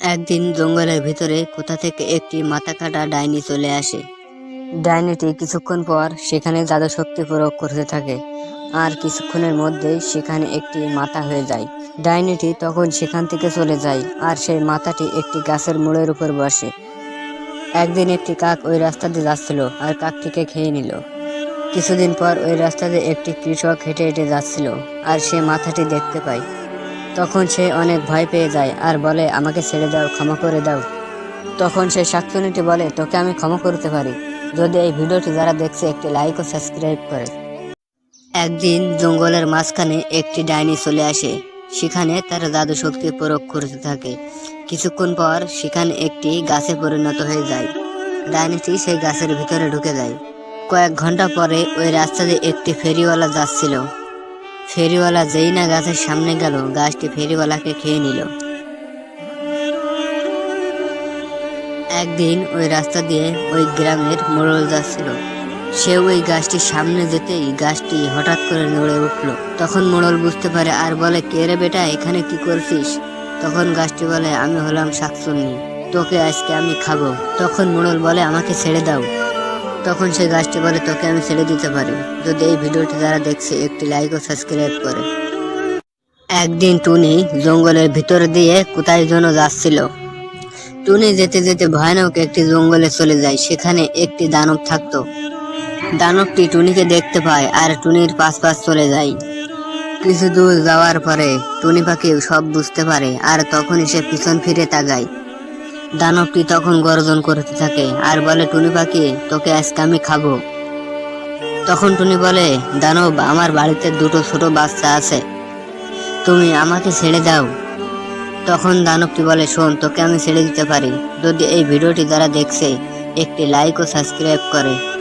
একদিন জঙ্গলের ভিতরে কোথা থেকে একটি মাথা কাটা ডাইনি চলে আসে। ডাইনিটি কিছুক্ষণ পর সেখানে জাদু শক্তি প্রয়োগ করতে থাকে আর কিছুক্ষণের মধ্যেই সেখানে একটি মাথা হয়ে যায়। ডাইনিটি তখন সেখান থেকে চলে যায় আর সেই মাথাটি একটি গাছের মূলের উপর বসে। একদিন একটি কাক ওই রাস্তা দিয়ে যাচ্ছিল আর কাকটিকে খেয়ে নিল। কিছুদিন পর ওই রাস্তা দিয়ে একটি কৃষক হেঁটে হেঁটে যাচ্ছিল আর সে মাথাটি দেখতে পায়। তখন সে অনেক ভয় পেয়ে যায় আর বলে, আমাকে ছেড়ে দাও, ক্ষমা করে দাও। তখন সে শাকচুনিটি বলে, তোকে আমি ক্ষমা করতে পারি। যদি এই ভিডিওটি যারা দেখছে, একটি লাইক ও সাবস্ক্রাইব করে। একদিন জঙ্গলের মাঝখানে একটি ডাইনি চলে আসে। সেখানে তার জাদু শক্তি প্রয়োগ করতে থাকে। কিছুক্ষণ পর সেখানে একটি গাছে পরিণত হয়ে যায়। ডাইনিটি সেই গাছের ভিতরে ঢুকে যায়। কয়েক ঘণ্টা পরে ওই রাস্তা দিয়ে একটি ফেরিওয়ালা যাচ্ছিল। ফেরিওয়ালা যেই না গাছের সামনে গেল, গাছটি ফেরিওয়ালাকে খেয়ে নিল। একদিন ওই রাস্তা দিয়ে ওই গ্রামের মোড়ল যাচ্ছিল। সে ওই গাছটির সামনে যেতেই গাছটি হঠাৎ করে নড়ে উঠল। তখন মোড়ল বুঝতে পারে আর বলে, কে রে বেটা, এখানে কি করছিস? তখন গাছটি বলে, আমি হলাম শাকচুন্নি, তোকে আজকে আমি খাব। তখন মোড়ল বলে, আমাকে ছেড়ে দাও। তখন সেই গাছটি বলে, তোকে আমি ছেড়ে দিতে পারি। যদি এই ভিডিওটি যারা দেখছে, একটি লাইক ও সাবস্ক্রাইব করে। একদিন টুনি জঙ্গলের ভিতর দিয়ে কোথায় যেন যাচ্ছিল। টুনি যেতে যেতে ভয়ানক একটি জঙ্গলে চলে যায়, সেখানে একটি দানব থাকতো। দানবটি টুনিকে দেখতে পায় আর টুনির পাশ পাশ চলে যায়। কিছু দূর যাওয়ার পরে টুনি পাখি সব বুঝতে পারে আর তখনই সে পিছন ফিরে তাকায়। দানবটি তখন গর্জন করতে থাকে? আর বলে, টুনি পাখি, তোকে আজকে আমি খাব। তখন টুনি বলে, দানব, আমার বাড়িতে দুটো ছোট বাচ্চা আছে। তুমি আমাকে ছেড়ে দাও। তখন দানবটি বলে, শোন, তোকে আমি ছেড়ে দিতে পারি। যদি এই ভিডিওটি যারা দেখছে, একটি লাইক ও সাবস্ক্রাইব করে।